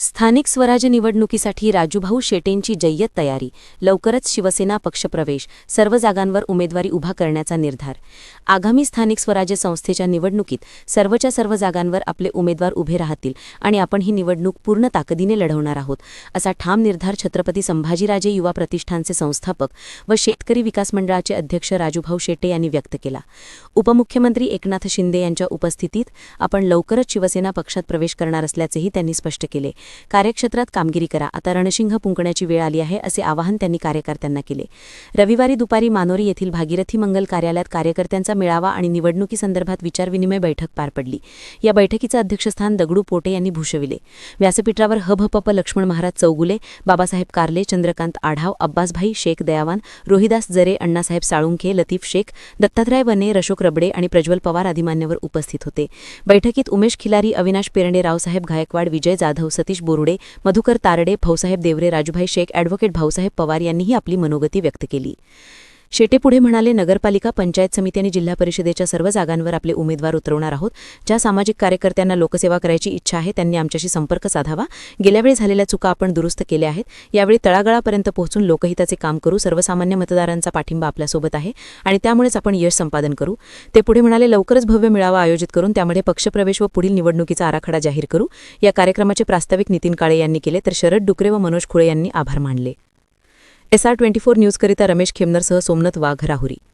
स्थानिक स्वराज्य निवडणुकीसाठी राजूभाऊ शेटेंची जय्यत तयारी. लवकरच शिवसेना पक्षप्रवेश. सर्व जागांवर उमेदवारी उभा करण्याचा निर्धार. आगामी स्थानिक स्वराज्य संस्थेच्या निवडणुकीत सर्वच्या सर्व जागांवर आपले उमेदवार उभे राहतील आणि आपण ही निवडणूक पूर्ण ताकदीने लढवणार आहोत असा ठाम निर्धार छत्रपती संभाजीराजे युवा प्रतिष्ठानचे संस्थापक व शेतकरी विकास मंडळाचे अध्यक्ष राजूभाऊ शेटे यांनी व्यक्त केला. उपमुख्यमंत्री एकनाथ शिंदे यांच्या उपस्थितीत आपण लवकरच शिवसेना पक्षात प्रवेश करणार असल्याचेही त्यांनी स्पष्ट केले. कार्यक्षेत्रात कामगिरी करा. आता रणशिंह पुंकण्याची वेळ आली आहे असे आवाहन त्यांनी कार्यकर्त्यांना केले. रविवारी दुपारी मानोरी येथील भागीरथी मंगल कार्यालयात कार्यकर्त्यांचा मेळावा आणि निवडणुकीसंदर्भात विचारविनिमय बैठक पार पडली. या बैठकीचं अध्यक्षस्थान दगडू पोटे यांनी भूषविले. व्यासपीठावर हभपप लक्ष्मण महाराज चौगुले बाबासाहेब कारले चंद्रकांत आढाव अब्बासभाई शेख दयावान रोहिदास जरे अण्णासाहेब साळुंखे लतीफ शेख दत्तात्रय वने अशोक रबडे आणि प्रज्वल पवार आदी मान्यवर उपस्थित होते. बैठकीत उमेश खिलारी अविनाश पेरणे रावसाहेब गायकवाड विजय जाधव सतीश बोरुडे मधुकर तारडे भाऊसाहेब देवरे राजूभाई शेख ॲडव्होकेट भाऊसाहेब पवार यांनीही आपली मनोगती व्यक्त केली. शेटे पुढे म्हणाले नगरपालिका पंचायत समिती आणि जिल्हा परिषदेच्या सर्व जागांवर आपले उमेदवार उतरवणार आहोत. ज्या सामाजिक कार्यकर्त्यांना लोकसेवा करायची इच्छा आहे त्यांनी आमच्याशी संपर्क साधावा. गेल्यावेळी झालेल्या चुका आपण दुरुस्त केल्या आहेत. यावेळी तळागळापर्यंत पोहोचून लोकहिताचे काम करू सर्वसामान्य मतदारांचा पाठिंबा आपल्यासोबत आहे आणि त्यामुळेच आपण यश संपादन करू. ते पुढे म्हणाले लवकरच भव्य मेळावा आयोजित करून त्यामध्ये पक्षप्रवेश व पुढील निवडणुकीचा आराखडा जाहीर करू. या कार्यक्रमाचे प्रास्ताविक नितीन काळे यांनी केले तर शरद डुकरे व मनोज खुळे यांनी आभार मानले. एसआर ट्वेंटी फोर न्यूजकरिता रमेश खेमनरसह सोमनाथ वाघ राहुरी